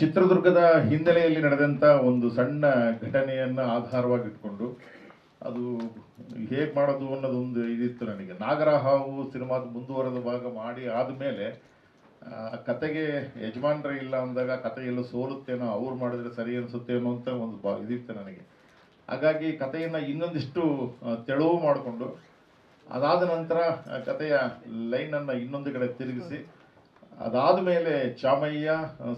ಚಿತ್ರದುರ್ಗದ ಹಿನ್ನೆಲೆಯಲ್ಲಿ ನಡೆದಂಥ ಒಂದು ಸಣ್ಣ ಘಟನೆಯನ್ನು ಆಧಾರವಾಗಿ ಇಟ್ಕೊಂಡು ಅದು ಹೇಗೆ ಮಾಡೋದು ಅನ್ನೋದೊಂದು ಇದಿತ್ತು ನನಗೆ. ನಾಗರಹಾವು ಸಿನಿಮಾದ ಮುಂದುವರೆದ ಭಾಗ ಮಾಡಿ ಆದಮೇಲೆ, ಆ, ಕತೆಗೆ ಯಜಮಾನ್ರೇ ಇಲ್ಲ ಅಂದಾಗ ಕತೆ ಎಲ್ಲ ಸೋಲುತ್ತೇನೋ ಅವ್ರು ಮಾಡಿದ್ರೆ ಸರಿ ಅನಿಸುತ್ತೇನೋ ಅಂತ ಒಂದು ಬಾ, ಇದಿತ್ತು ನನಗೆ. ಹಾಗಾಗಿ ಕಥೆಯನ್ನು ಇನ್ನೊಂದಿಷ್ಟು ತೆಳುವು ಮಾಡಿಕೊಂಡು ಅದಾದ ನಂತರ ಕತೆಯ ಕಥೆಯ ಲೈನನ್ನು ಇನ್ನೊಂದು ಕಡೆ ತಿರುಗಿಸಿ ಅದಾದ ಮೇಲೆ ಚಾಮಯ್ಯ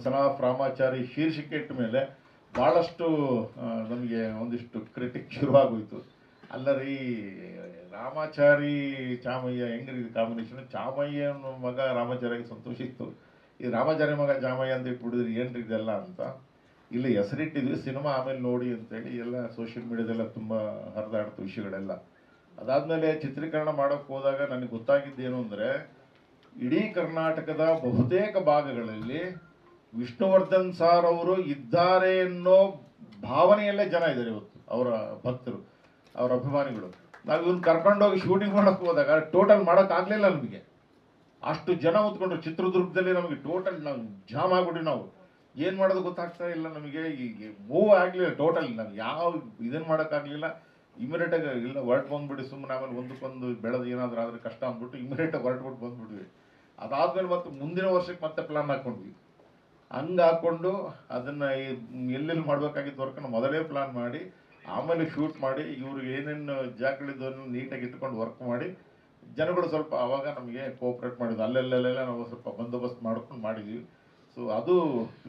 ಸನಾಫ್ ರಾಮಾಚಾರಿ ಶೀರ್ಷಿಕೆ ಇಟ್ಟ ಮೇಲೆ ಭಾಳಷ್ಟು ನಮಗೆ ಒಂದಿಷ್ಟು ಕ್ರಿಟಿಕ್ ಶುರುವಾಗೋಯಿತು. ಅಲ್ಲ ರೀ ರಾಮಾಚಾರಿ, ಚಾಮಯ್ಯ, ಹೆಂಗ್ರಿ ಕಾಂಬಿನೇಷನ್ ಚಾಮಯ್ಯ ಮಗ ರಾಮಾಚಾರಿಗೆ ಸಂತೋಷ ಇತ್ತು. ಈ ರಾಮಾಚಾರಿ ಮಗ ಚಾಮಯ್ಯ ಅಂತ ಇಟ್ಬಿಡಿದ್ರಿ ಏನ್ರಿ ಇದೆಲ್ಲ ಅಂತ. ಇಲ್ಲಿ ಹೆಸರಿಟ್ಟಿದ್ವಿ, ಸಿನಿಮಾ ಆಮೇಲೆ ನೋಡಿ ಅಂತೇಳಿ ಎಲ್ಲ ಸೋಷಿಯಲ್ ಮೀಡಿಯಾದೆಲ್ಲ ತುಂಬ ಹರಿದಾಡ್ತು ವಿಷಯಗಳೆಲ್ಲ. ಅದಾದಮೇಲೆ ಚಿತ್ರೀಕರಣ ಮಾಡೋಕ್ಕೆ ಹೋದಾಗ ನನಗೆ ಗೊತ್ತಾಗಿದ್ದೇನು ಅಂದರೆ ಇಡೀ ಕರ್ನಾಟಕದ ಬಹುತೇಕ ಭಾಗಗಳಲ್ಲಿ ವಿಷ್ಣುವರ್ಧನ್ ಸಾರ್ ಅವರು ಇದ್ದಾರೆ ಅನ್ನೋ ಭಾವನೆಯಲ್ಲೇ ಜನ ಇದ್ದಾರೆ ಇವತ್ತು, ಅವರ ಭಕ್ತರು, ಅವರ ಅಭಿಮಾನಿಗಳು. ನಾವು ಇವನ್ ಕರ್ಕೊಂಡೋಗಿ ಶೂಟಿಂಗ್ ಮಾಡೋಕ್ಕೆ ಹೋದಾಗ ಟೋಟಲ್ ಮಾಡೋಕ್ಕಾಗಲಿಲ್ಲ ನಮಗೆ. ಅಷ್ಟು ಜನ ಹೊತ್ಕೊಂಡ್ರು, ಚಿತ್ರದುರ್ಗದಲ್ಲಿ ನಮಗೆ ಟೋಟಲ್ ನಾವು ಜಾಮ್ ಆಗ್ಬಿಟ್ವಿ ನಾವು. ಏನು ಮಾಡೋದು ಗೊತ್ತಾಗ್ತಾ ಇಲ್ಲ ನಮಗೆ ಈಗ ಮೂವ್ ಆಗಲಿಲ್ಲ ಟೋಟಲ್ ನಾವು ಯಾವ ಇದನ್ನು ಮಾಡೋಕ್ಕಾಗಲಿಲ್ಲ ಇಮಿಡಿಯೇಟಾಗಿ ಇಲ್ಲ ಹೊರಟು ಬಂದ್ಬಿಡಿ ಸುಮ್ಮನೆ ಆಮೇಲೆ ಒಂದಕ್ಕೊಂದು ಬೆಳೆದು ಏನಾದರೂ ಆದರೆ ಕಷ್ಟ ಅಂದ್ಬಿಟ್ಟು ಇಮಿಡಿಯೇಟಾಗಿ ಹೊರಟ್ಬಿಟ್ಟು ಬಂದ್ಬಿಟ್ವಿ. ಅದಾದ್ಮೇಲೆ ಮತ್ತೆ ಮುಂದಿನ ವರ್ಷಕ್ಕೆ ಮತ್ತೆ ಪ್ಲಾನ್ ಹಾಕೊಂಡ್ವಿ. ಹಂಗೆ ಹಾಕ್ಕೊಂಡು ಅದನ್ನು ಎಲ್ಲೆಲ್ಲಿ ಮಾಡಬೇಕಾಗಿತ್ತು ವರ್ಕನ್ನು ಮೊದಲೇ ಪ್ಲಾನ್ ಮಾಡಿ ಆಮೇಲೆ ಶೂಟ್ ಮಾಡಿ ಇವ್ರಿಗೆ ಏನೇನು ಜಾಗಗಳಿದ್ದನ್ನು ನೀಟಾಗಿ ಇಟ್ಕೊಂಡು ವರ್ಕ್ ಮಾಡಿ ಜನಗಳು ಸ್ವಲ್ಪ ಆವಾಗ ನಮಗೆ ಕೋಆಪ್ರೇಟ್ ಮಾಡಿದ್ರು. ಅಲ್ಲೆಲ್ಲೆಲ್ಲ ನಾವು ಸ್ವಲ್ಪ ಬಂದೋಬಸ್ತ್ ಮಾಡ್ಕೊಂಡು ಮಾಡಿದ್ವಿ. ಸೊ ಅದು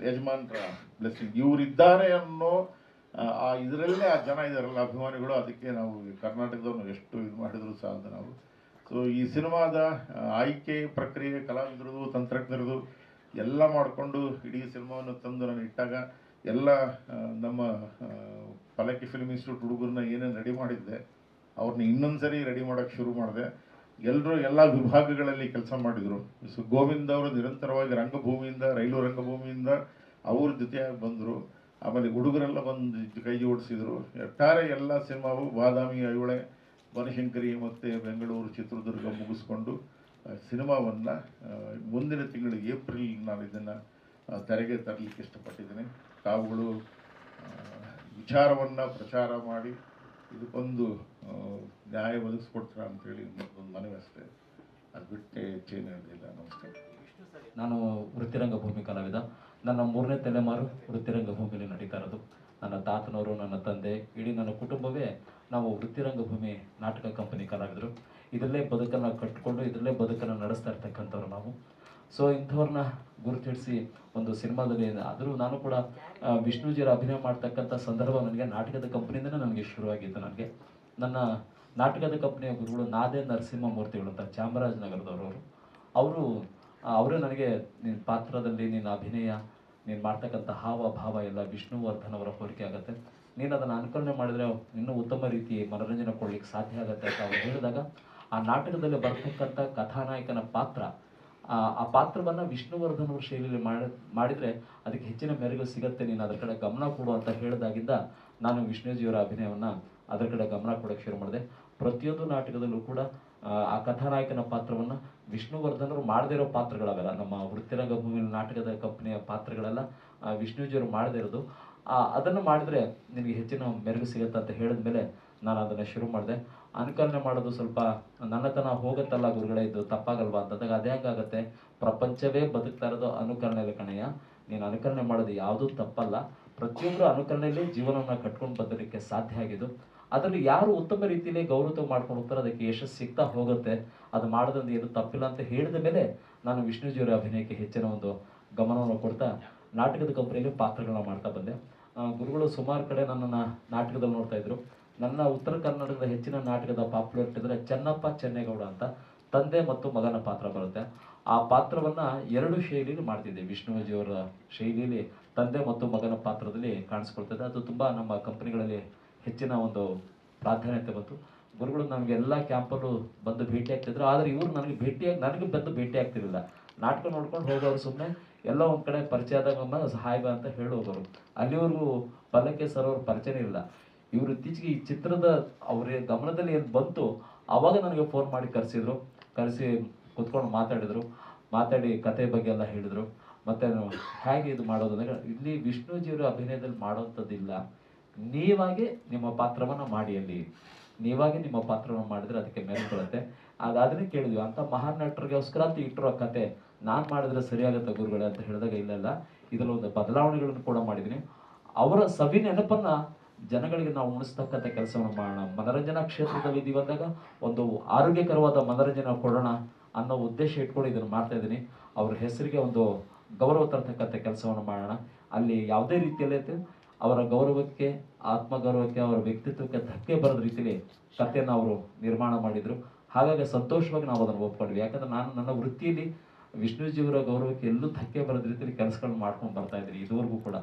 ಯಜಮಾನ್ರ ಬ್ಲೆಸ್ಸಿಂಗ್ ಇವರಿದ್ದಾರೆ ಅನ್ನೋ ಆ, ಇದರಲ್ಲೇ ಆ ಜನ ಇದಾರಲ್ಲ ಅಭಿಮಾನಿಗಳು ಅದಕ್ಕೆ ನಾವು ಕರ್ನಾಟಕದವ್ರನ್ನ ಕರ್ನಾಟಕದವ್ರು ಎಷ್ಟು ಇದು ಮಾಡಿದ್ರು ಸಾಲದು ನಾವು. ಸೊ ಈ ಸಿನಿಮಾದ ಆಯ್ಕೆ ಪ್ರಕ್ರಿಯೆ ಕಲಾವಿದರದು ತಂತ್ರಜ್ಞರದು ಎಲ್ಲ ಮಾಡಿಕೊಂಡು ಇಡೀ ಸಿನಿಮಾವನ್ನು ತಂದು ನಾನು ಇಟ್ಟಾಗ ಎಲ್ಲ ನಮ್ಮ ಪಲಕಿ ಫಿಲ್ಮ್ ಇನ್ಸ್ಟಿಟ್ಯೂಟ್ ಹುಡುಗರನ್ನ ಏನೇನು ರೆಡಿ ಮಾಡಿದ್ದೆ ಅವ್ರನ್ನ ಇನ್ನೊಂದು ಸರಿ ರೆಡಿ ಮಾಡೋಕ್ಕೆ ಶುರು ಮಾಡಿದೆ. ಎಲ್ಲರೂ ಎಲ್ಲ ವಿಭಾಗಗಳಲ್ಲಿ ಕೆಲಸ ಮಾಡಿದರು. ಸೊ ಗೋವಿಂದ ಅವರು ನಿರಂತರವಾಗಿ ರಂಗಭೂಮಿಯಿಂದ, ರೈಲು ರಂಗಭೂಮಿಯಿಂದ ಅವ್ರ ಜೊತೆಯಾಗಿ ಬಂದರು. ಆಮೇಲೆ ಹುಡುಗರೆಲ್ಲ ಬಂದು ಕೈ ಜೋಡಿಸಿದರು ಒಟ್ಟಾರೆ ಎಲ್ಲ ಸಿನಿಮಾವು ಬಾದಾಮಿ ಐಹೊಳೆ ಬನಶಂಕರಿ ಮತ್ತು ಬೆಂಗಳೂರು ಚಿತ್ರದುರ್ಗ ಮುಗಿಸ್ಕೊಂಡು ಸಿನಿಮಾವನ್ನು ಮುಂದಿನ ತಿಂಗಳು ಏಪ್ರಿಲ್ ನಾನು ಇದನ್ನು ತೆರೆಗೆ ತರಲಿಕ್ಕೆ ಇಷ್ಟಪಟ್ಟಿದ್ದೀನಿ. ತಾವುಗಳು ವಿಚಾರವನ್ನು ಪ್ರಚಾರ ಮಾಡಿ ಇದಕ್ಕೊಂದು ನ್ಯಾಯ ಒದಗಿಸ್ಕೊಡ್ತೀರಾ ಅಂತೇಳಿ ಮತ್ತೊಂದು ಮನವಿ ಅಷ್ಟೇ. ಅದು ಬಿಟ್ಟೆ ಹೆಚ್ಚೇನು ಹೇಳಿಲ್ಲ ನಮಸ್ತೆ. ನಾನು ವೃತ್ತಿರಂಗ ಭೂಮಿ ಕಲಾವಿದ. ನನ್ನ ಮೂರನೇ ತಲೆಮಾರು ವೃತ್ತಿರಂಗ ಭೂಮಿಯಲ್ಲಿ ನಡೀತಾ ಇರೋದು. ನನ್ನ ತಾತನವರು, ನನ್ನ ತಂದೆ, ಇಡೀ ನನ್ನ ಕುಟುಂಬವೇ ನಾವು ವೃತ್ತಿರಂಗಭೂಮಿ ನಾಟಕ ಕಂಪನಿ ಕಲಾವಿದರು. ಇದರಲ್ಲೇ ಬದುಕನ್ನು ಕಟ್ಟಿಕೊಂಡು ಇದರಲ್ಲೇ ಬದುಕನ್ನು ನಡೆಸ್ತಾ ಇರ್ತಕ್ಕಂಥವ್ರು ನಾವು. ಸೊ ಇಂಥವ್ರನ್ನ ಗುರುತಿಸಿ ಒಂದು ಸಿನಿಮಾದಲ್ಲಿ ಆದರೂ ನಾನು ಕೂಡ ವಿಷ್ಣುಜಿಯರ ಅಭಿನಯ ಮಾಡ್ತಕ್ಕಂಥ ಸಂದರ್ಭ ನನಗೆ ನಾಟಕದ ಕಂಪನಿಯಿಂದನೇ ನನಗೆ ಶುರುವಾಗಿತ್ತು ನನಗೆ. ನನ್ನ ನಾಟಕದ ಕಂಪನಿಯ ಗುರುಗಳು ನಾದೇ ನರಸಿಂಹಮೂರ್ತಿಗಳು ಅಂತ ಚಾಮರಾಜನಗರದವರು ಅವರು. ಅವರು ಅವರೇ ನನಗೆ ನಿನ್ನ ಪಾತ್ರದಲ್ಲಿ ನಿನ್ನ ಅಭಿನಯ, ನೀನು ಮಾಡ್ತಕ್ಕಂಥ ಹಾವ, ಭಾವ ಎಲ್ಲ ವಿಷ್ಣುವರ್ಧನ್ ಅವರ ಹೋಲಿಕೆ ಆಗುತ್ತೆ. ನೀನು ಅದನ್ನು ಅನುಕರಣೆ ಮಾಡಿದರೆ ಇನ್ನೂ ಉತ್ತಮ ರೀತಿ ಮನೋರಂಜನೆ ಕೊಡ್ಲಿಕ್ಕೆ ಸಾಧ್ಯ ಆಗುತ್ತೆ ಅಂತ ಅವ್ರು ಹೇಳಿದಾಗ ಆ ನಾಟಕದಲ್ಲಿ ಬರ್ತಕ್ಕಂಥ ಕಥಾನಾಯಕನ ಪಾತ್ರ ಆ ಪಾತ್ರವನ್ನು ವಿಷ್ಣುವರ್ಧನ್ ಅವ್ರ ಶೈಲಿಯಲ್ಲಿ ಮಾಡಿ ಮಾಡಿದರೆ ಅದಕ್ಕೆ ಹೆಚ್ಚಿನ ಮೆರುಗು ಸಿಗುತ್ತೆ. ನೀನು ಅದರ ಕಡೆ ಗಮನ ಕೊಡು ಅಂತ ಹೇಳಿದಾಗಿಂದ ನಾನು ವಿಷ್ಣುಜಿಯವರ ಅಭಿನಯವನ್ನು ಅದರ ಕಡೆ ಗಮನ ಕೊಡೋಕ್ಕೆ ಶುರು ಮಾಡಿದೆ. ಪ್ರತಿಯೊಂದು ನಾಟಕದಲ್ಲೂ ಕೂಡ ಆ, ಕಥಾನಾಯಕನ ಪಾತ್ರವನ್ನು ವಿಷ್ಣುವರ್ಧನರು ಮಾಡದೇ ಇರೋ ಪಾತ್ರಗಳವೆಲ್ಲ ನಮ್ಮ ವೃತ್ತಿರಂಗ ಭೂಮಿ ನಾಟಕದ ಕಂಪನಿಯ ಪಾತ್ರಗಳೆಲ್ಲ ವಿಷ್ಣುಜಿಯವರು ಮಾಡದೇ ಇರೋದು. ಅದನ್ನು ಮಾಡಿದ್ರೆ ನಿನಗೆ ಹೆಚ್ಚಿನ ಮೆರುಗು ಸಿಗುತ್ತೆ ಅಂತ ಹೇಳಿದ ಮೇಲೆ ನಾನು ಅದನ್ನು ಶುರು ಮಾಡಿದೆ. ಅನುಕರಣೆ ಮಾಡೋದು ಸ್ವಲ್ಪ ನನ್ನತನ ಹೋಗುತ್ತಲ್ಲ ಗುರುಗಳೇ, ಇದು ತಪ್ಪಾಗಲ್ವಾ ಅಂತಂದಾಗ ಅದು ಹಂಗಾಗತ್ತೆ. ಪ್ರಪಂಚವೇ ಬದುಕ್ತಾ ಇರೋದು ಅನುಕರಣೆಯಲ್ಲಿ ಕಣಯ್ಯ. ನೀನು ಅನುಕರಣೆ ಮಾಡೋದು ಯಾವುದೂ ತಪ್ಪಲ್ಲ. ಪ್ರತಿಯೊಬ್ಬರು ಅನುಕರಣೆಯಲ್ಲಿ ಜೀವನವನ್ನು ಕಟ್ಕೊಂಡು ಬದಲಿಕ್ಕೆ ಸಾಧ್ಯ ಆಗಿದ್ದು ಅದರಲ್ಲಿ ಯಾರು ಉತ್ತಮ ರೀತಿಯಲ್ಲಿ ಗೌರವ ಮಾಡ್ಕೊಂಡು ಹೋಗ್ತಾರೋ ಅದಕ್ಕೆ ಯಶಸ್ಸು ಸಿಗ್ತಾ ಹೋಗುತ್ತೆ. ಅದು ಮಾಡೋದ್ರಿಂದ ಏನು ತಪ್ಪಿಲ್ಲ ಅಂತ ಹೇಳಿದ ಮೇಲೆ ನಾನು ವಿಷ್ಣುಜಿಯವರ ಅಭಿನಯಕ್ಕೆ ಹೆಚ್ಚಿನ ಒಂದು ಗಮನವನ್ನು ಕೊಡ್ತಾ ನಾಟಕದ ಕಂಪನಿಯಲ್ಲಿ ಪಾತ್ರಗಳನ್ನ ಮಾಡ್ತಾ ಬಂದೆ. ಗುರುಗಳು ಸುಮಾರು ಕಡೆ ನನ್ನನ್ನು ನಾಟಕದಲ್ಲಿ ನೋಡ್ತಾ ಇದ್ರು. ನನ್ನ ಉತ್ತರ ಕರ್ನಾಟಕದ ಹೆಚ್ಚಿನ ನಾಟಕದ ಪಾಪ್ಯುಲರಿಟಿ ಅಂದರೆ ಚೆನ್ನಪ್ಪ ಚೆನ್ನೇಗೌಡ ಅಂತ ತಂದೆ ಮತ್ತು ಮಗನ ಪಾತ್ರ ಬರುತ್ತೆ. ಆ ಪಾತ್ರವನ್ನ ಎರಡು ಶೈಲಿಯಲ್ಲಿ ಮಾಡ್ತಿದ್ದೆ. ವಿಷ್ಣುವಜಿಯವರ ಶೈಲಿಯಲ್ಲಿ ತಂದೆ ಮತ್ತು ಮಗನ ಪಾತ್ರದಲ್ಲಿ ಕಾಣಿಸ್ಕೊಳ್ತದೆ. ಅದು ತುಂಬ ನಮ್ಮ ಕಂಪನಿಗಳಲ್ಲಿ ಹೆಚ್ಚಿನ ಒಂದು ಪ್ರಾಧಾನ್ಯತೆ ಬಂತು. ಗುರುಗಳು ನಮಗೆ ಎಲ್ಲ ಕ್ಯಾಂಪಲ್ಲೂ ಬಂದು ಭೇಟಿ ಆಗ್ತಿದ್ರು. ಆದರೆ ಇವರು ನನಗೆ ಭೇಟಿಯಾಗಿ, ನನಗೆ ಬಂದು ಭೇಟಿ ಆಗ್ತಿರಲಿಲ್ಲ. ನಾಟಕ ನೋಡ್ಕೊಂಡು ಹೋಗೋರು ಸುಮ್ಮನೆ ಎಲ್ಲ ಒಂದು ಕಡೆ ಪರಿಚಯ ಸಹಾಯ ಬಾ ಅಂತ ಹೇಳಿ ಹೋದವರು. ಅಲ್ಲಿವರೆಗೂ ಪಲ್ಲಕ್ಕೆ ಸರ್ ಅವ್ರ ಪರಿಚಯನೇ ಇಲ್ಲ. ಇವರು ಇತ್ತೀಚೆಗೆ ಈ ಚಿತ್ರದ ಅವ್ರ ಗಮನದಲ್ಲಿ ಏನು ಬಂತು, ಅವಾಗ ನನಗೆ ಫೋನ್ ಮಾಡಿ ಕರೆಸಿದ್ರು. ಕರೆಸಿ ಕುತ್ಕೊಂಡು ಮಾತಾಡಿದರು. ಮಾತಾಡಿ ಕತೆ ಬಗ್ಗೆ ಎಲ್ಲ ಹೇಳಿದರು. ಮತ್ತು ಹೇಗೆ ಇದು ಮಾಡೋದು ಅಂದರೆ, ಇಲ್ಲಿ ವಿಷ್ಣುಜೀವರ ಅಭಿನಯದಲ್ಲಿ ಮಾಡೋಂಥದ್ದಿಲ್ಲ ನೀವಾಗಿ ನಿಮ್ಮ ಪಾತ್ರವನ್ನು ಮಾಡಿ ಅಲ್ಲಿ. ನೀವಾಗಿ ನಿಮ್ಮ ಪಾತ್ರವನ್ನು ಮಾಡಿದರೆ ಅದಕ್ಕೆ ಮೆರುಗು ಬರುತ್ತೆ ಅದಾದ್ರೆ ಕೇಳಿದ್ವಿ. ಅಂತ ಮಹಾನ್ ನಟರಿಗೋಸ್ಕರ ಅಂತ ಇಟ್ಟಿರೋ ಕತೆ. ನಾನ್ ಮಾಡಿದ್ರೆ ಸರಿಯಾದ ಗುರುಗಳೇ ಅಂತ ಹೇಳಿದಾಗ ಇಲ್ಲಲ್ಲ ಇದರಲ್ಲಿ ಒಂದು ಬದಲಾವಣೆಗಳನ್ನು ಕೂಡ ಮಾಡಿದ್ದೀನಿ. ಅವರ ಸವಿ ನೆನಪನ್ನು ಜನಗಳಿಗೆ ನಾವು ಉಣಿಸ್ತಕ್ಕಂಥ ಕೆಲಸವನ್ನು ಮಾಡೋಣ. ಮನರಂಜನಾ ಕ್ಷೇತ್ರದಲ್ಲಿ ಇದೀವಿ ಅಂದಾಗ ಒಂದು ಆರೋಗ್ಯಕರವಾದ ಮನರಂಜನೆ ಕೊಡೋಣ ಅನ್ನೋ ಉದ್ದೇಶ ಇಟ್ಕೊಂಡು ಇದನ್ನು ಮಾಡ್ತಾ ಇದ್ದೀನಿ. ಅವ್ರ ಹೆಸರಿಗೆ ಒಂದು ಗೌರವ ತರ್ತಕ್ಕಂಥ ಕೆಲಸವನ್ನು ಮಾಡೋಣ. ಅಲ್ಲಿ ಯಾವುದೇ ರೀತಿಯಲ್ಲಿ ಅವರ ಗೌರವಕ್ಕೆ, ಆತ್ಮಗೌರವಕ್ಕೆ, ಅವರ ವ್ಯಕ್ತಿತ್ವಕ್ಕೆ ಧಕ್ಕೆ ಬರೋದ ರೀತಿಯಲ್ಲಿ ಕಥೆಯನ್ನು ಅವರು ನಿರ್ಮಾಣ ಮಾಡಿದರು. ಹಾಗಾಗಿ ಸಂತೋಷವಾಗಿ ನಾವು ಅದನ್ನು ಒಪ್ಕೊಂಡ್ವಿ. ಯಾಕಂದ್ರೆ ನಾನು ನನ್ನ ವೃತ್ತಿಯಲ್ಲಿ ವಿಷ್ಣುಜಿಯವರ ಗೌರವಕ್ಕೆ ಎಲ್ಲೂ ಧಕ್ಕೆ ಬರದ ರೀತಿಯಲ್ಲಿ ಕೆಲಸಗಳನ್ನ ಮಾಡ್ಕೊಂಡು ಬರ್ತಾ ಇದ್ದೀನಿ ಇದುವರೆಗೂ ಕೂಡ.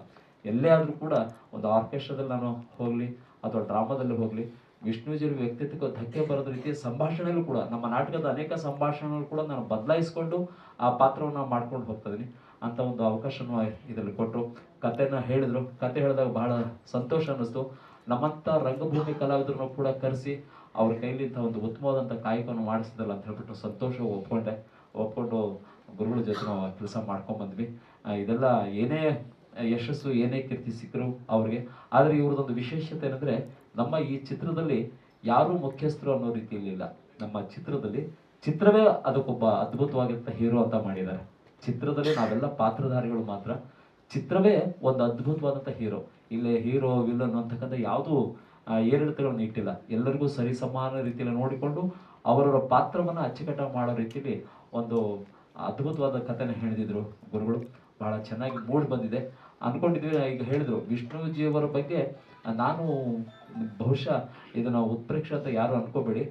ಎಲ್ಲೇ ಆದರೂ ಕೂಡ ಒಂದು ಆರ್ಕೆಸ್ಟ್ರಾದಲ್ಲಿ ನಾನು ಹೋಗಲಿ ಅಥವಾ ಡ್ರಾಮಾದಲ್ಲಿ ಹೋಗಲಿ ವಿಷ್ಣುಜಿಯವರ ವ್ಯಕ್ತಿತ್ವಕ್ಕೆ ಧಕ್ಕೆ ಬರದ ರೀತಿಯ ಸಂಭಾಷಣೆಯಲ್ಲೂ ಕೂಡ, ನಮ್ಮ ನಾಟಕದ ಅನೇಕ ಸಂಭಾಷಣೆಗಳು ಕೂಡ ನಾನು ಬದಲಾಯಿಸ್ಕೊಂಡು ಆ ಪಾತ್ರವನ್ನು ಮಾಡ್ಕೊಂಡು ಹೋಗ್ತಾ ಇದ್ದೀನಿ. ಅಂತ ಒಂದು ಅವಕಾಶನೂ ಇದರಲ್ಲಿ ಕೊಟ್ಟರು. ಕತೆನ ಹೇಳಿದ್ರು. ಕತೆ ಹೇಳಿದಾಗ ಬಹಳ ಸಂತೋಷ ಅನ್ನಿಸ್ತು. ನಮ್ಮಂಥ ರಂಗಭೂಮಿ ಕಲಾವಿದರನ್ನು ಕೂಡ ಕರೆಸಿ ಅವ್ರ ಕೈಲಿಂತ ಒಂದು ಉತ್ತಮವಾದಂಥ ಕಾಯಕವನ್ನು ಮಾಡಿಸಿದಲ್ಲ ಅಂತ ಹೇಳ್ಬಿಟ್ಟು ಸಂತೋಷ ಒಪ್ಕೊಂಡೆ. ಒಪ್ಕೊಂಡು ಗುರುಗಳ ಜೊತೆ ನಾವು ಕೆಲಸ ಮಾಡ್ಕೊಂಡ್ಬಂದ್ವಿ ಇದೆಲ್ಲ ಏನೇ ಯಶಸ್ಸು, ಏನೇ ಕೀರ್ತಿ ಸಿಕ್ಕರು ಅವ್ರಿಗೆ. ಆದರೆ ಇವ್ರದ್ದೊಂದು ವಿಶೇಷತೆ ಏನಂದರೆ, ನಮ್ಮ ಈ ಚಿತ್ರದಲ್ಲಿ ಯಾರೂ ಮುಖ್ಯಸ್ಥರು ಅನ್ನೋ ರೀತಿಯಲ್ಲಿ ನಮ್ಮ ಚಿತ್ರದಲ್ಲಿ ಚಿತ್ರವೇ ಅದಕ್ಕೊಬ್ಬ ಅದ್ಭುತವಾಗಿರ್ತ ಹೀರೋ ಅಂತ ಮಾಡಿದ್ದಾರೆ. ಚಿತ್ರದಲ್ಲಿ ನಾವೆಲ್ಲ ಪಾತ್ರಧಾರಿಗಳು ಮಾತ್ರ. ಚಿತ್ರವೇ ಒಂದು ಅದ್ಭುತವಾದಂಥ ಹೀರೋ. ಇಲ್ಲೇ ಹೀರೋ, ವಿಲನ್ ಅಂತಕ್ಕಂಥ ಯಾವುದೂ ಏರಿಳಿತಗಳನ್ನು ಇಟ್ಟಿಲ್ಲ. ಎಲ್ಲರಿಗೂ ಸರಿಸಮಾನ ರೀತಿಯಲ್ಲಿ ನೋಡಿಕೊಂಡು ಅವರವರ ಪಾತ್ರವನ್ನು ಅಚ್ಚುಕಟ್ಟಾಗಿ ಮಾಡೋ ರೀತಿಯಲ್ಲಿ ಒಂದು ಅದ್ಭುತವಾದ ಕಥೆನ ಹೇಳಿದ್ರು ಗುರುಗಳು. ಬಹಳ ಚೆನ್ನಾಗಿ ಮೂಡ್ ಬಂದಿದೆ. ಅಂದ್ಕೊಂಡಿದ್ವಿ ಈಗ ಹೇಳಿದ್ರು, ವಿಷ್ಣುಜಿಯವರ ಬಗ್ಗೆ ನಾನು ಬಹುಶಃ ಇದನ್ನ ಉತ್ಪ್ರೇಕ್ಷೆ ಅಂತ ಯಾರು ಅನ್ಕೋಬೇಡಿ.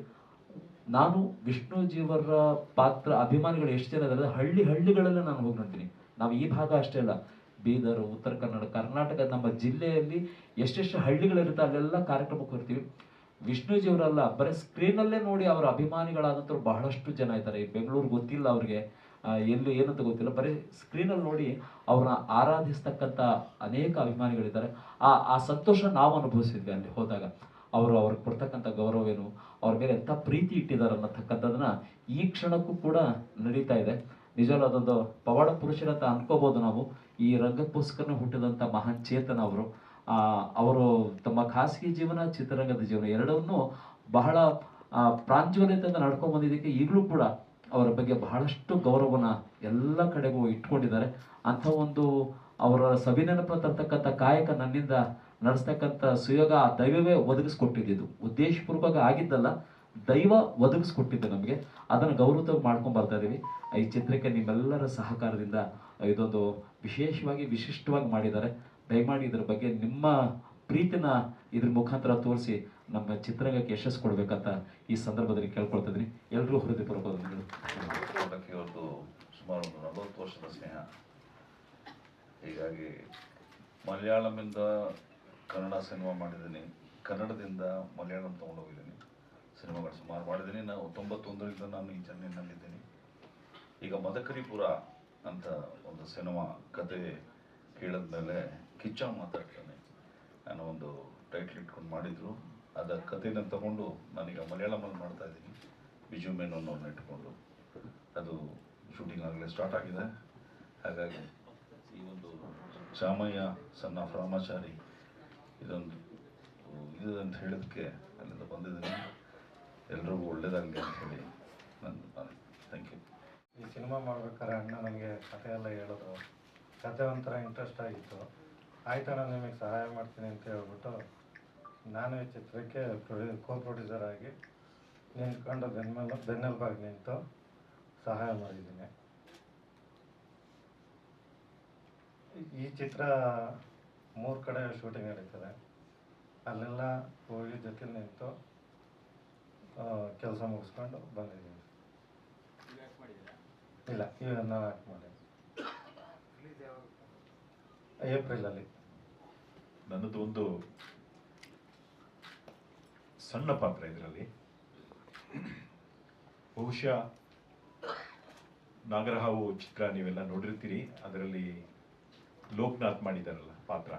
ನಾನು ವಿಷ್ಣುಜಿಯವರ ಪಾತ್ರ, ಅಭಿಮಾನಿಗಳು ಎಷ್ಟು ಜನ ಇದ್ದಾರೆ ಹಳ್ಳಿ ಹಳ್ಳಿಗಳಲ್ಲೇ ನಾನು ಹೋಗಿ ನೋಡ್ತೀನಿ. ನಾವು ಈ ಭಾಗ ಅಷ್ಟೇ ಅಲ್ಲ. ಬೀದರ್, ಉತ್ತರ ಕನ್ನಡ ಕರ್ನಾಟಕ ನಮ್ಮ ಜಿಲ್ಲೆಯಲ್ಲಿ ಎಷ್ಟೆಷ್ಟು ಹಳ್ಳಿಗಳಿರುತ್ತೆ, ಅಲ್ಲೆಲ್ಲ ಕಾರ್ಯಕ್ರಮಕ್ಕೆ ಹೋಗ್ತೀವಿ. ವಿಷ್ಣುಜಿಯವರಲ್ಲ, ಬರೀ ಸ್ಕ್ರೀನಲ್ಲೇ ನೋಡಿ ಅವರ ಅಭಿಮಾನಿಗಳಾದಂಥವ್ರು ಬಹಳಷ್ಟು ಜನ ಇದ್ದಾರೆ. ಈ ಬೆಂಗಳೂರು ಗೊತ್ತಿಲ್ಲ ಅವ್ರಿಗೆ. ಎಲ್ಲೂ ಏನಂತ ಗೊತ್ತಿಲ್ಲ. ಬರೀ ಸ್ಕ್ರೀನಲ್ಲಿ ನೋಡಿ ಅವ್ರನ್ನ ಆರಾಧಿಸ್ತಕ್ಕಂಥ ಅನೇಕ ಅಭಿಮಾನಿಗಳಿದ್ದಾರೆ. ಆ ಆ ಸಂತೋಷ ನಾವು ಅನುಭವಿಸಿದ್ವಿ ಅಲ್ಲಿ ಹೋದಾಗ. ಅವರು ಅವ್ರಿಗೆ ಕೊಡ್ತಕ್ಕಂಥ ಗೌರವ ಏನು? ಅವ್ರ ಮೇಲೆ ಎಂಥ ಪ್ರೀತಿ ಇಟ್ಟಿದ್ದಾರೆ ಅನ್ನತಕ್ಕಂಥದ್ದನ್ನ ಈ ಕ್ಷಣಕ್ಕೂ ಕೂಡ ನಡೀತಾ ಇದೆ. ನಿಜವಲ್ಲ ಅದೊಂದು ಪವಾಡ ಪುರುಷರಂತ ಅನ್ಕೋಬಹುದು ನಾವು. ಈ ರಂಗಕ್ಕೋಸ್ಕರ ಹುಟ್ಟಿದಂಥ ಮಹಾನ್ ಚೇತನ ಅವರು. ಅವರು ತಮ್ಮ ಖಾಸಗಿ ಜೀವನ ಚಿತ್ರರಂಗದ ಜೀವನ ಎರಡನ್ನೂ ಬಹಳ ಆ, ನಡ್ಕೊಂಡ್ಬಂದಿದ್ದಕ್ಕೆ ನಡ್ಕೊಂಡ್ ಬಂದಿದ್ದಕ್ಕೆ ಈಗಲೂ ಕೂಡ ಅವರ ಬಗ್ಗೆ ಬಹಳಷ್ಟು ಗೌರವನ ಎಲ್ಲ ಕಡೆಗೂ ಇಟ್ಕೊಂಡಿದ್ದಾರೆ. ಅಂಥ ಒಂದು ಅವರ ಸವಿನೆನಪ ತರ್ತಕ್ಕಂಥ ಕಾಯಕ ನನ್ನಿಂದ ನಡೆಸ್ತಕ್ಕಂಥ ಸುಯೋಗ ಆ ದೈವವೇ ಒದಗಿಸ್ಕೊಟ್ಟಿದ್ದು. ಉದ್ದೇಶಪೂರ್ವಕ ಆಗಿದ್ದಲ್ಲ, ದೈವ ಒದಗಿಸ್ಕೊಟ್ಟಿದ್ದು ನಮಗೆ. ಅದನ್ನು ಗೌರವ ಮಾಡ್ಕೊಂಡು ಬರ್ತಾ ಇದೀವಿ. ಈ ಚಿತ್ರಕ್ಕೆ ನಿಮ್ಮೆಲ್ಲರ ಸಹಕಾರದಿಂದ ಇದೊಂದು ವಿಶೇಷವಾಗಿ ವಿಶಿಷ್ಟವಾಗಿ ಮಾಡಿದ್ದಾರೆ. ದಯಮಾಡಿ ಇದರ ಬಗ್ಗೆ ನಿಮ್ಮ ಪ್ರೀತಿನ ಇದ್ರ ಮುಖಾಂತರ ತೋರಿಸಿ ನಮ್ಮ ಚಿತ್ರರಂಗಕ್ಕೆ ಯಶಸ್ಸು ಕೊಡ್ಬೇಕಂತ ಈ ಸಂದರ್ಭದಲ್ಲಿ ಕೇಳ್ಕೊಳ್ತಾ ಇದ್ದೀನಿ ಎಲ್ಲರೂ ಹೃದಯಪೂರ್ವಕ ಇವತ್ತು ಸುಮಾರು ಒಂದು ನಲವತ್ತು ವರ್ಷದ ಸ್ನೇಹ. ಹೀಗಾಗಿ ಮಲಯಾಳಮಿಂದ ಕನ್ನಡ ಸಿನಿಮಾ ಮಾಡಿದ್ದೀನಿ. ಕನ್ನಡದಿಂದ ಮಲಯಾಳಂ ತೊಗೊಂಡೋಗಿದ್ದೀನಿ ಸಿನಿಮಾಗಳು ಸುಮಾರು ಮಾಡಿದ್ದೀನಿ. ನಾವು ತೊಂಬತ್ತೊಂದರಿಂದ ನಾನು ಈ ಚೆನ್ನೈನಲ್ಲಿದ್ದೀನಿ ಈಗ ಮದಕರಿಪುರ ಅಂತ ಒಂದು ಸಿನಿಮಾ ಕತೆ ಕೇಳಿದ್ಮೇಲೆ ಕಿಚ್ಚ ಮಾತಾಡ್ತಾನೆ. ಅನ್ನೋ ಒಂದು ಟೈಟ್ಲ್ ಇಟ್ಕೊಂಡು ಮಾಡಿದ್ರು. ಅದ ಕಥೆನ ತಗೊಂಡು ನಾನೀಗ ಮಲಯಾಳಮಲ್ಲಿ ಮಾಡ್ತಾ ಇದ್ದೀನಿ. ಬಿಜು ಅನ್ನೋನ್ನ ಇಟ್ಕೊಂಡು ಅದು ಶೂಟಿಂಗ್ ಆಗಲೇ ಸ್ಟಾರ್ಟ್ ಆಗಿದೆ. ಹಾಗಾಗಿ ಈ ಒಂದು ಚಾಮಯ್ಯ, ಸಣ್ಣ ರಾಮಾಚಾರಿ ಇದೊಂದು, ಇದು ಅಂತ ಹೇಳೋದಕ್ಕೆ ಅಲ್ಲಿಂದ ಬಂದಿದ್ದೀನಿ. ಎಲ್ರಿಗೂ ಒಳ್ಳೇದಾಗಲಿ ಅಂತ ಹೇಳಿ ನನ್ನ ಥ್ಯಾಂಕ್ ಯು ಈ ಸಿನಿಮಾ ಮಾಡ್ಬೇಕಾದ್ರೆ ಅಣ್ಣ ನನಗೆ ಕಥೆ ಎಲ್ಲ ಹೇಳಿದ್ರು ಕತೆ ಒಂಥರ ಇಂಟ್ರೆಸ್ಟ್ ಆಗಿತ್ತು. ಆಯ್ತಣ್ಣ, ನಿಮಗೆ ಸಹಾಯ ಮಾಡ್ತೀನಿ ಅಂತ ಹೇಳ್ಬಿಟ್ಟು ನಾನು ಈ ಚಿತ್ರಕ್ಕೆ ಕೋ ಪ್ರೊಡ್ಯೂಸರ್ ಆಗಿ ನಿಂತ್ಕೊಂಡು ಬೆನ್ನೆಲ್ಲ ಬೆನ್ನೆಲುಬಾಗಿ ನಿಂತು ಸಹಾಯ ಮಾಡಿದ್ದೀನಿ. ಈ- ಈ ಚಿತ್ರ ಮೂರು ಕಡೆ ಶೂಟಿಂಗ್ ನಡೀತದೆ. ಅಲ್ಲೆಲ್ಲ ಹೋಗಿ ಜೊತೆ ನಿಂತು ಕೆಲಸ ಮುಗಿಸ್ಕೊಂಡು ಬಂದಿದ್ದೀನಿ. ಇಲ್ಲ ಇವನ್ನ ಆ್ಯಕ್ಟ್ ಮಾಡಿ ಏಪ್ರಿಲಲ್ಲಿ. ನನ್ನದು ಒಂದು ಸಣ್ಣ ಪಾತ್ರ ಇದರಲ್ಲಿ. ಬಹುಶಃ ನಾಗರಹಾವು ಚಿತ್ರ ನೀವೆಲ್ಲ ನೋಡಿರ್ತೀರಿ, ಅದರಲ್ಲಿ ಲೋಕನಾಥ್ ಮಾಡಿದಾರಲ್ಲ ಪಾತ್ರ.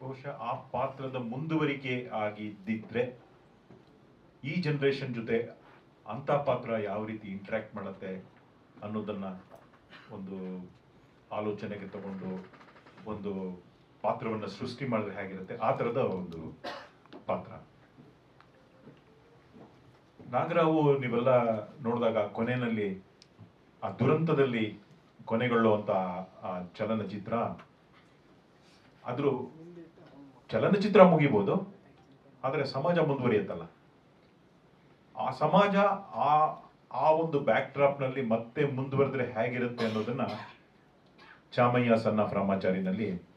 ಬಹುಶಃ ಆ ಪಾತ್ರದ ಮುಂದುವರಿಕೆ ಆಗಿದ್ದಿದ್ರೆ ಈ ಜನರೇಷನ್ ಜೊತೆ ಅಂತ ಪಾತ್ರ ಯಾವ ರೀತಿ ಇಂಟ್ರ್ಯಾಕ್ಟ್ ಮಾಡುತ್ತೆ ಅನ್ನೋದನ್ನ ಒಂದು ಆಲೋಚನೆಗೆ ತಗೊಂಡು ಒಂದು ಪಾತ್ರವನ್ನು ಸೃಷ್ಟಿ ಮಾಡಿದ್ರೆ ಹೇಗಿರುತ್ತೆ? ಆ ಥರದ ಒಂದು ಪಾತ್ರ. ನಾಗರಾವು ನೀವೆಲ್ಲ ನೋಡಿದಾಗ ಕೊನೆಯಲ್ಲಿ, ಆ ದುರಂತದಲ್ಲಿ ಕೊನೆಗೊಳ್ಳುವಂತ ಆ ಚಲನಚಿತ್ರ ಅದ್ರ ಚಲನಚಿತ್ರ ಮುಗಿಬೋದು, ಆದರೆ ಸಮಾಜ ಮುಂದುವರಿಯುತ್ತಲ್ಲ. ಆ ಸಮಾಜ, ಆ ಆ ಒಂದು ಬ್ಯಾಕ್ನಲ್ಲಿ ಮತ್ತೆ ಮುಂದುವರೆದ್ರೆ ಹೇಗಿರುತ್ತೆ ಅನ್ನೋದನ್ನ ಚಾಮಯ್ಯ ಸಣ್ಣ ರಾಮಾಚಾರಿನಲ್ಲಿ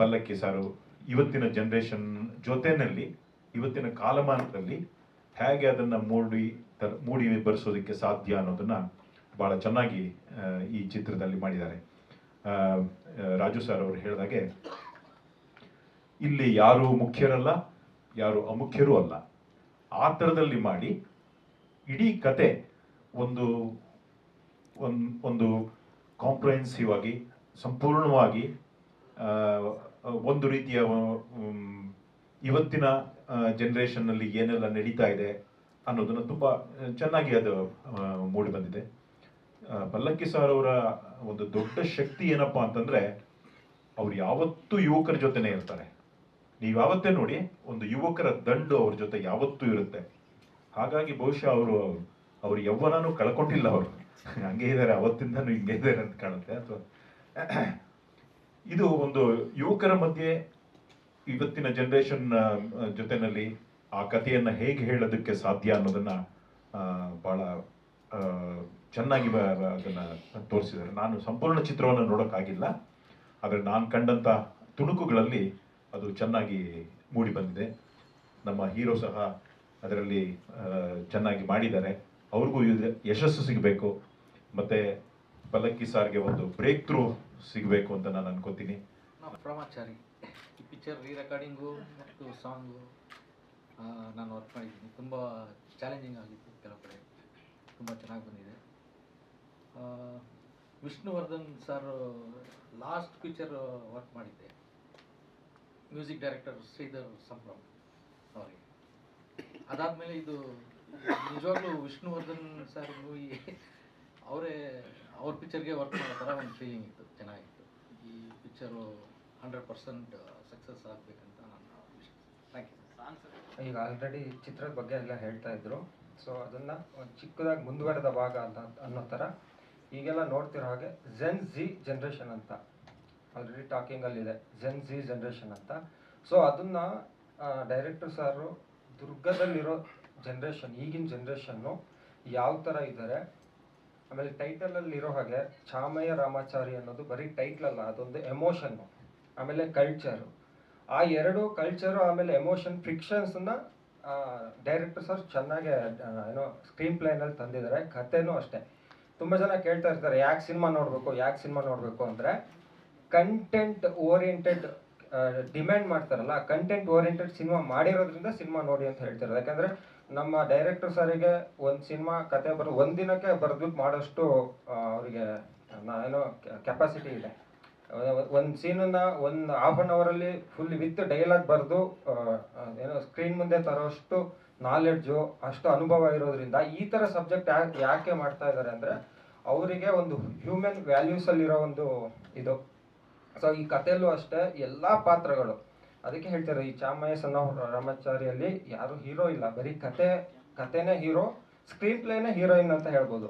ಪಲ್ಲಕ್ಕಿ ಸಾರು ಇವತ್ತಿನ ಜನರೇಷನ್ ಜೊತೆನಲ್ಲಿ ಇವತ್ತಿನ ಕಾಲಮಾನದಲ್ಲಿ ಹೇಗೆ ಅದನ್ನ ಮೂಡಿ ತರ- ಮೂಡಿ ಬರೆಸೋದಕ್ಕೆ ಸಾಧ್ಯ ಅನ್ನೋದನ್ನ ಭಾಳ ಚೆನ್ನಾಗಿ ಈ ಚಿತ್ರದಲ್ಲಿ ಮಾಡಿದ್ದಾರೆ. ರಾಜು ಸರ್ ಅವರು ಹೇಳಿದಾಗೆ ಇಲ್ಲಿ ಯಾರು ಮುಖ್ಯರಲ್ಲ, ಯಾರು ಅಮುಖ್ಯರೂ ಅಲ್ಲ. ಆ ಥರದಲ್ಲಿ ಮಾಡಿ ಇಡೀ ಕತೆ ಒಂದು, ಒಂದ್- ಕಾಂಪ್ರಹೆನ್ಸಿವ್ ಆಗಿ, ಸಂಪೂರ್ಣವಾಗಿ ಒಂದು ರೀತಿಯ ಇವತ್ತಿನ ಜನ್ರೇಷನ್ನಲ್ಲಿ ಏನೆಲ್ಲ ನಡೀತಾ ಇದೆ ಅನ್ನೋದನ್ನ ತುಂಬಾ ಚೆನ್ನಾಗಿ ಅದು ಮೂಡಿ ಬಂದಿದೆ. ಪಲ್ಲಕ್ಕಿ ಸರ್ ಅವರ ಒಂದು ದೊಡ್ಡ ಶಕ್ತಿ ಏನಪ್ಪ ಅಂತಂದ್ರೆ, ಅವ್ರು ಯಾವತ್ತೂ ಯುವಕರ ಜೊತೆನೆ ಇರ್ತಾರೆ. ನೀವು ಯಾವತ್ತೇ ನೋಡಿ, ಒಂದು ಯುವಕರ ದಂಡು ಅವ್ರ ಜೊತೆ ಯಾವತ್ತೂ ಇರುತ್ತೆ. ಹಾಗಾಗಿ ಬಹುಶಃ ಅವರು, ಅವ್ರ ಯೌವನನೂ ಕಳ್ಕೊಂಡಿಲ್ಲ ಅವರು. ಹಂಗೆ ಇದ್ದಾರೆ ಅವತ್ತಿಂದನೂ ಹಿಂಗೆ ಇದ್ದಾರೆ ಅಂತ ಕಾಣುತ್ತೆ, ಅಥವಾ ಇದು ಒಂದು ಯುವಕರ ಮಧ್ಯೆ ಇವತ್ತಿನ ಜನರೇಷನ್ ಜೊತೆನಲ್ಲಿ ಆ ಕಥೆಯನ್ನ ಹೇಗೆ ಹೇಳೋದಕ್ಕೆ ಸಾಧ್ಯ ಅನ್ನೋದನ್ನ ಬಹಳ ಚೆನ್ನಾಗಿ ಅದನ್ನ ತೋರಿಸಿದ್ದಾರೆ. ನಾನು ಸಂಪೂರ್ಣ ಚಿತ್ರವನ್ನು ನೋಡೋಕ್ಕಾಗಿಲ್ಲ, ಆದರೆ ನಾನು ಕಂಡಂತ ತುಣುಕುಗಳಲ್ಲಿ ಅದು ಚೆನ್ನಾಗಿ ಮೂಡಿ ಬಂದಿದೆ. ನಮ್ಮ ಹೀರೋ ಸಹ ಅದರಲ್ಲಿ ಚೆನ್ನಾಗಿ ಮಾಡಿದ್ದಾರೆ. ಅವ್ರಿಗೂ ಯಶಸ್ಸು ಸಿಗಬೇಕು. ಮತ್ತೆ ಪಲ್ಲಕ್ಕಿ ಸಾರ್ಗೆ ಒಂದು ಬ್ರೇಕ್ ಥ್ರೂ ಸಿಗಬೇಕು ಅಂತ ನಾನು ಅನ್ಕೋತೀನಿ. ಪ್ರಮಾಚಾರಿ ಈ ಪಿಕ್ಚರ್ ರೀ ರೆಕಾರ್ಡಿಂಗು ಮತ್ತು ಸಾಂಗು ನಾನು ವರ್ಕ್ ಮಾಡಿದ್ದೀನಿ. ತುಂಬ ಚಾಲೆಂಜಿಂಗ್ ಆಗಿತ್ತು ಕೆಲವು ಕಡೆ. ತುಂಬ ಚೆನ್ನಾಗಿ ಬಂದಿದೆ. Vishnuvardhan sir last picture work ಮಾಡಿದ್ದೆ. ಮ್ಯೂಸಿಕ್ ಡೈರೆಕ್ಟರ್ ಶ್ರೀಧರ್ ಸಂಭ್ರಮ್ ಅವರಿಗೆ. ಅದಾದಮೇಲೆ ಇದು ನಿಜವಾಗ್ಲೂ ವಿಷ್ಣುವರ್ಧನ್ ಸರ್ ಮೂವಿ ಅವರೇ ಅವ್ರ ಪಿಕ್ಚರ್ಗೆ ವರ್ಕ್ ಮಾಡೋ ಥರ ಒಂದು ಫೀಲಿಂಗ್ ಇತ್ತು ಚೆನ್ನಾಗಿತ್ತು. ಈ ಪಿಕ್ಚರು ಹಂಡ್ರೆಡ್ ಪರ್ಸೆಂಟ್ ಸಕ್ಸಸ್ ಆಗಬೇಕಂತ ನಾನು ಥ್ಯಾಂಕ್ ಯು ಈಗ ಆಲ್ರೆಡಿ ಚಿತ್ರದ ಬಗ್ಗೆ ಎಲ್ಲ ಹೇಳ್ತಾ ಇದ್ರು. ಸೊ ಅದನ್ನ ಒಂದು ಚಿಕ್ಕದಾಗಿ ಮುಂದುವರೆದ ಭಾಗ ಅಂತ ಅನ್ನೋ ಥರ ಈಗೆಲ್ಲ ನೋಡ್ತಿರೋ ಹಾಗೆ ಜೆನ್ ಜಿ ಜನ್ರೇಷನ್ ಅಂತ. ಆಲ್ರೆಡಿ ಟಾಕಿಂಗಲ್ಲಿದೆ ಜೆನ್ ಜಿ ಜನ್ರೇಷನ್ ಅಂತ. ಸೊ ಅದನ್ನ ಡೈರೆಕ್ಟರ್ ಸಾರು ದುರ್ಗದಲ್ಲಿರೋ ಜನ್ರೇಷನ್ ಈಗಿನ ಜನ್ರೇಷನ್ನು ಯಾವ ಥರ ಇದ್ದಾರೆ ಆಮೇಲೆ ಟೈಟಲಲ್ಲಿ ಇರೋ ಹಾಗೆ ಚಾಮಯ್ಯ ರಾಮಾಚಾರಿ ಅನ್ನೋದು ಬರೀ ಟೈಟ್ಲ್ ಅಲ್ಲ, ಅದೊಂದು ಎಮೋಷನ್ ಆಮೇಲೆ ಕಲ್ಚರು ಆ ಎರಡು ಕಲ್ಚರು ಆಮೇಲೆ ಎಮೋಷನ್ ಫ್ರಿಕ್ಷನ್ಸ್ನ ಡೈರೆಕ್ಟರ್ ಸರ್ ಚೆನ್ನಾಗೆ ಏನೋ ಸ್ಕ್ರೀನ್ ಪ್ಲೇನಲ್ಲಿ ತಂದಿದ್ದಾರೆ, ಕಥೆನೂ ಅಷ್ಟೇ. ತುಂಬ ಜನ ಕೇಳ್ತಾ ಇರ್ತಾರೆ, ಯಾಕೆ ಸಿನಿಮಾ ನೋಡಬೇಕು, ಯಾಕೆ ಸಿನಿಮಾ ನೋಡಬೇಕು ಅಂದರೆ ಕಂಟೆಂಟ್ ಓರಿಯೆಂಟೆಡ್ ಡಿಮ್ಯಾಂಡ್ ಮಾಡ್ತಾರಲ್ಲ ಕಂಟೆಂಟ್ ಓರಿಯೆಂಟೆಡ್ ಸಿನಿಮಾ ಮಾಡಿರೋದ್ರಿಂದ ಸಿನಿಮಾ ನೋಡಿ ಅಂತ ಹೇಳ್ತಾರೆ ಯಾಕಂದರೆ ನಮ್ಮ ಡೈರೆಕ್ಟರ್ ಸರಿಗೆ ಒಂದು ಸಿನಿಮಾ ಕತೆ ಬರೋ, ಒಂದು ದಿನಕ್ಕೆ ಬರೆದ್ಬಿಟ್ಟು ಮಾಡೋಷ್ಟು ಅವರಿಗೆ ಏನೋ ಕೆಪಾಸಿಟಿ ಇದೆ. ಒಂದು ಸೀನನ್ನ ಒಂದು ಹಾಫ್ ಅನ್ ಅವರಲ್ಲಿ ಫುಲ್ ವಿತ್ ಡೈಲಾಗ್ ಬರೆದು ಏನೋ ಸ್ಕ್ರೀನ್ ಮುಂದೆ ತರೋಷ್ಟು ನಾಲೆಡ್ಜು ಅಷ್ಟು ಅನುಭವ ಇರೋದ್ರಿಂದ ಈ ಥರ ಸಬ್ಜೆಕ್ಟ್ ಯಾಕೆ ಯಾಕೆ ಮಾಡ್ತಾ ಇದ್ದಾರೆ ಅಂದರೆ ಅವರಿಗೆ ಒಂದು ಹ್ಯೂಮನ್ ವ್ಯಾಲ್ಯೂಸಲ್ಲಿರೋ ಒಂದು ಇದು. ಸೊ ಈ ಕಥೆಯಲ್ಲೂ ಅಷ್ಟೇ ಎಲ್ಲ ಪಾತ್ರಗಳು. ಅದಕ್ಕೆ ಹೇಳ್ತಾರೆ, ಈ ಚಾಮಯ್ಯ ಸಣ್ಣ ರಾಮಾಚಾರಿಯಲ್ಲಿ ಯಾರು ಹೀರೋ ಇಲ್ಲ. ಬರೀ ಕತೆ, ಕತೆನೇ ಹೀರೋ ಸ್ಕ್ರೀನ್ ಪ್ಲೇನೇ ಹೀರೋಯಿನ್ ಅಂತ ಹೇಳ್ಬೋದು.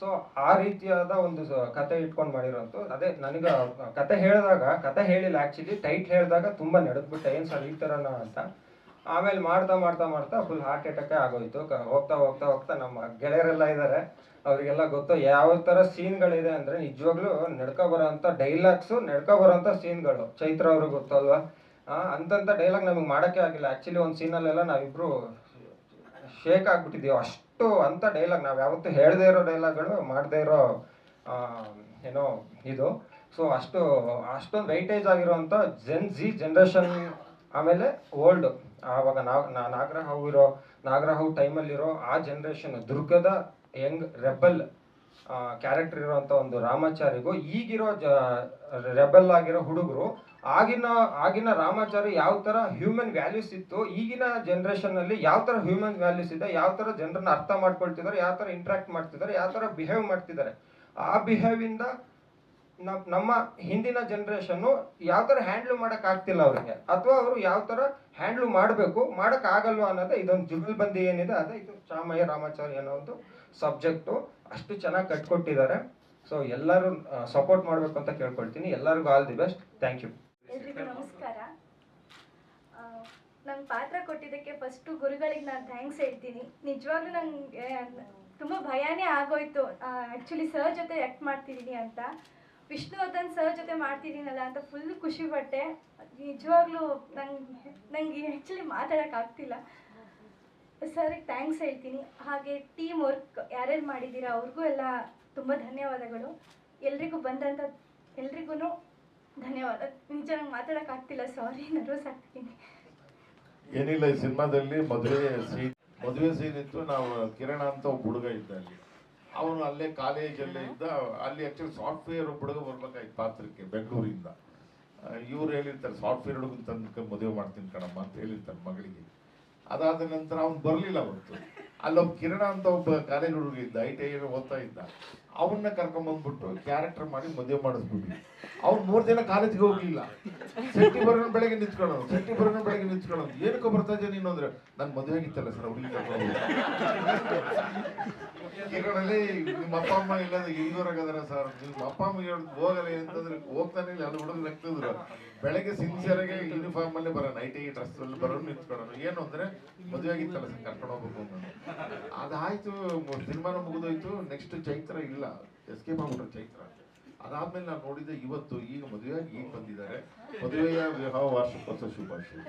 ಸೊ ಆ ರೀತಿಯಾದ ಒಂದು ಕತೆ ಇಟ್ಕೊಂಡು ಮಾಡಿರೋಂಥ ಅದೇ ನನಗೆ ಕತೆ ಹೇಳಿದಾಗ, ಕತೆ ಹೇಳಿಲ್ಲ ಆ್ಯಕ್ಚುಲಿ ಟೈಟ್ ಹೇಳಿದಾಗ ತುಂಬ ನಡೆದ್ಬಿಟ್ಟೆ. ಏನು ಸರ್ ಈ ಥರನ ಅಂತ. ಆಮೇಲೆ ಮಾಡ್ತಾ ಮಾಡ್ತಾ ಮಾಡ್ತಾ ಫುಲ್ ಹಾರ್ಟ್ ಅಟ್ಯಾಕೇ ಆಗೋಯ್ತು. ಹೋಗ್ತಾ ಹೋಗ್ತಾ ಹೋಗ್ತಾ ನಮ್ಮ ಗೆಳೆಯರೆಲ್ಲ ಇದ್ದಾರೆ ಅವರಿಗೆಲ್ಲ ಗೊತ್ತು ಯಾವ ಥರ ಸೀನ್ಗಳಿದೆ ಅಂದರೆ ನಿಜವಾಗ್ಲೂ ನಡ್ಕೊ ಬರೋಂಥ ಡೈಲಾಗ್ಸು ನಡ್ಕೊ ಬರೋಂಥ ಸೀನ್ಗಳು ಚೈತ್ರ ಅವ್ರಿಗೆ ಗೊತ್ತಲ್ವಾ? ಆ, ಅಂತಂಥ ಡೈಲಾಗ್ ನಮಗೆ ಮಾಡೋಕ್ಕೆ ಆಗಿಲ್ಲ. ಆ್ಯಕ್ಚುಲಿ ಒಂದು ಸೀನಲ್ಲೆಲ್ಲ ನಾವಿಬ್ರು ಶೇಕ್ ಆಗ್ಬಿಟ್ಟಿದ್ದೀವಿ. ಅಷ್ಟು ಅಂತ ಡೈಲಾಗ್ ನಾವು ಯಾವತ್ತೂ ಹೇಳದೇ ಇರೋ ಡೈಲಾಗ್ಗಳು ಮಾಡದೇ ಇರೋ ಏನೋ ಇದು. ಸೊ ಅಷ್ಟು ಅಷ್ಟೊಂದು ವೈಟೇಜ್ ಆಗಿರೋಂಥ ಜೆನ್ ಜಿ ಜನ್ರೇಷನ್ ಆಮೇಲೆ ಓಲ್ಡ್ ಆವಾಗ ನಾಗ್ ನಾಗರಹಾವು ಇರೋ ನಾಗರಹಾವು ಟೈಮಲ್ಲಿರೋ ಆ ಜನ್ರೇಷನ್ ದುರ್ಗದ ಯಂಗ್ ರೆಬಲ್ ಕ್ಯಾರೆಕ್ಟರ್ ಇರುವಂಥ ಒಂದು ರಾಮಾಚಾರಿಗೂ ಈಗಿರೋ ಜ ರೆಬೆಲ್ ಆಗಿರೋ ಹುಡುಗರು, ಆಗಿನ ಆಗಿನ ರಾಮಾಚಾರಿ ಯಾವ ಥರ ಹ್ಯೂಮನ್ ವ್ಯಾಲ್ಯೂಸ್ ಇತ್ತು, ಈಗಿನ ಜನ್ರೇಷನ್ನಲ್ಲಿ ಯಾವ ಥರ ಹ್ಯೂಮನ್ ವ್ಯಾಲ್ಯೂಸ್ ಇದೆ, ಯಾವ ಥರ ಜನರನ್ನ ಅರ್ಥ ಮಾಡ್ಕೊಳ್ತಿದ್ದಾರೆ, ಯಾವ ಥರ ಇಂಟ್ರಾಕ್ಟ್ ಮಾಡ್ತಿದ್ದಾರೆ, ಯಾವ ಥರ ಬಿಹೇವ್ ಮಾಡ್ತಿದ್ದಾರೆ. ಆ ಬಿಹೇವಿಂದ ನಮ್ಮ ಹಿಂದಿನ ಜನ್ರೇಷನ್ನು ಯಾವ ಥರ ಹ್ಯಾಂಡ್ಲ್ ಮಾಡಕ್ ಆಗ್ತಿಲ್ಲ ಅವರಿಗೆ. ಅಥವಾ ಅವರು ಯಾವ ಥರ ಹ್ಯಾಂಡ್ಲ್ ಮಾಡಬೇಕು, ಮಾಡಕ್ ಆಗಲ್ವಾ ಅನ್ನೋದೇ ಇದೊಂದು ಜುಗಲ್ಬಂದಿ ಏನಿದೆ, ಅದೇ ಇದು ಚಾಮಯ್ಯ ರಾಮಾಚಾರಿ ಅನ್ನೋ ಒಂದು ಸಬ್ಜೆಕ್ಟು ಅಷ್ಟು ಚೆನ್ನಾಗಿ ಕಟ್ಕೊಟ್ಟಿದ್ದಾರೆ ಸೊ ಎಲ್ಲರೂ ಸಪೋರ್ಟ್ ಮಾಡಬೇಕು ಅಂತ ಕೇಳ್ಕೊಳ್ತೀನಿ. ಎಲ್ಲರಿಗೂ all the best thank you ನಮಸ್ಕಾರ. ನಂಗೆ ಪಾತ್ರ ಕೊಟ್ಟಿದ್ದಕ್ಕೆ ಫಸ್ಟು ಗುರುಗಳಿಗೆ ನಾನು ಥ್ಯಾಂಕ್ಸ್ ಹೇಳ್ತೀನಿ. ನಿಜವಾಗ್ಲೂ ನನಗೆ ತುಂಬ ಭಯನೇ ಆಗೋಯ್ತು. ಆ್ಯಕ್ಚುಲಿ ಸರ್ ಜೊತೆ ಆ್ಯಕ್ಟ್ ಮಾಡ್ತಿದ್ದೀನಿ ಅಂತ. ವಿಷ್ಣುವರ್ಧನ್ ಸರ್ ಜೊತೆ ಮಾಡ್ತಿದ್ದೀನಲ್ಲ ಅಂತ ಫುಲ್ ಖುಷಿ ಪಟ್ಟೆ. ನಿಜವಾಗ್ಲೂ ನಂಗೆ ನನಗೆ ಆ್ಯಕ್ಚುಲಿ ಮಾತಾಡೋಕ್ಕಾಗ್ತಿಲ್ಲ ಸರಿಗೆ ಥ್ಯಾಂಕ್ಸ್ ಹೇಳ್ತೀನಿ. ಹಾಗೆ ಟೀಮ್ ವರ್ಕ್ ಯಾರ್ಯಾರು ಮಾಡಿದ್ದೀರಾ, ಅವ್ರಿಗೂ ಎಲ್ಲ ತುಂಬ ಧನ್ಯವಾದಗಳು. ಎಲ್ರಿಗೂ ಬಂದಂಥ ಎಲ್ರಿಗೂ ಧನ್ಯವಾದ. ನಿಜ ನಂಗೆ ಮಾತಾಡೋಕ್ಕಾಗ್ತಿಲ್ಲ ಸಾರಿ ನರ್ವಸ್ ಆಗ್ತಿದ್ದೀನಿ. ಏನಿಲ್ಲ, ಈ ಸಿನಿಮಾದಲ್ಲಿ ಮದುವೆ ಸೀನ್ ಮದುವೆ ಸೀನ್ ಇತ್ತು, ನಾವು ಕಿರಣ ಅಂತ ಒಬ್ಬ ಹುಡುಗ ಇದ್ದ ಅಲ್ಲಿ. ಅವನು ಅಲ್ಲೇ ಕಾಲೇಜಲ್ಲೇ ಇದ್ದ, ಅಲ್ಲಿ ಆ್ಯಕ್ಚುಲಿ ಸಾಫ್ಟ್ವೇರ್ ಹುಡುಗ ಬರ್ಬೇಕಾಯ್ತು ಪಾತ್ರಕ್ಕೆ, ಬೆಂಗಳೂರಿಂದ. ಇವ್ರು ಹೇಳಿರ್ತಾರೆ ಸಾಫ್ಟ್ವೇರ್ ಹುಡುಗನ ತಂದ್ಕೊಂಡು ಮದುವೆ ಮಾಡ್ತೀನಿ ಕಣಮ್ಮ ಅಂತ ಹೇಳಿರ್ತಾರೆ ಮಗಳಿಗೆ. ಅದಾದ ನಂತರ ಅವನು ಬರಲಿಲ್ಲ ಅವತ್ತು ಅಲ್ಲೊಬ್ಬ ಕಿರಣ ಅಂತ ಒಬ್ಬ ಕಾಲೇಜ್ ಹುಡುಗ ಇದ್ದ ಐ ಟಿ ಐ ಓದ್ತಾ ಇದ್ದ. ಅವನ್ನ ಕರ್ಕೊಂಬಂದ್ಬಿಟ್ಟು ಕ್ಯಾರೆಕ್ಟರ್ ಮಾಡಿ ಮದುವೆ ಮಾಡಿಸ್ಬಿಟ್ಟು ಅವ್ನು ಮೂರು ದಿನ ಕಾಲೇಜ್ಗೆ ಹೋಗ್ಲಿಲ್ಲ. ಸೆಟ್ಟಿ ಬರೋಣ ಬೆಳಗ್ಗೆ ನಿಂತ್ಕೊಳ್ಳೋನು ಸೆಟ್ಟಿ ಬರೋಣ ಬೆಳಗ್ಗೆ ನಿಂತ್ಕೊಳ್ಳೋನು ಏನಕ್ಕೆ ಬರ್ತಾ ಇದೆಯಾ ನೀನು ಅಂದ್ರೆ ನನ್ನ ಮದುವೆ ಆಗಿತ್ತಲ್ಲ ಸರ್ ಹುಡುಗಿ ಕಿರಣಲ್ಲಿ ನಿಮ್ಮ ಅಪ್ಪ ಅಮ್ಮ ಇಲ್ಲ ಈಗೋರಾಗದಾರ ಸರ್? ನಿಮ್ಮ ಅಪ್ಪ ಅಮ್ಮ ಹೋಗಲ್ಲ ಅಂತಂದ್ರೆ ಹೋಗ್ತಾನೆ ಇಲ್ಲ ಅದು ಹುಡುಗ ನಗ್ತಿದ್ರು ಬೆಳಗ್ಗೆ ಸಿನ್ಸಿಯರ್ ಆಗಿ ಯೂನಿಫಾರ್ಮ್ ಅಲ್ಲಿ ಬರೋಣ ಐ ಟಿ ಡ್ರೆಸ್ ಅಲ್ಲಿ ಬರೋ ನಿಂತ್ಕೊಳ್ಳೋನು ಏನು ಅಂದ್ರೆ, ಮದುವೆ ಆಗಿತ್ತಲ್ಲ ಸರ್, ಕರ್ಕೊಂಡು ಹೋಗ್ಬೇಕು ಅಂತ. ಅದಾಯ್ತು, ಸಿನಿಮಾನ ಮುಗಿದೋಯ್ತು ನೆಕ್ಸ್ಟ್ ಚೈತ್ರ ಇಲ್ಲ ಎಸ್ಕೇಪ್ ಆಗ್ಬಿಟ್ರು ಚೈತ್ರ. ಅದಾದ್ಮೇಲೆ ನಾನು ನೋಡಿದ್ದೆ ಇವತ್ತು ಈಗ ಮದುವೆಯಾಗಿ ಈಗ ಬಂದಿದ್ದಾರೆ. ಮದುವೆಯ ವಿವಾಹ ವಾರ್ಷಿಕೋತ್ಸವ ಶುಭಾಶಯ.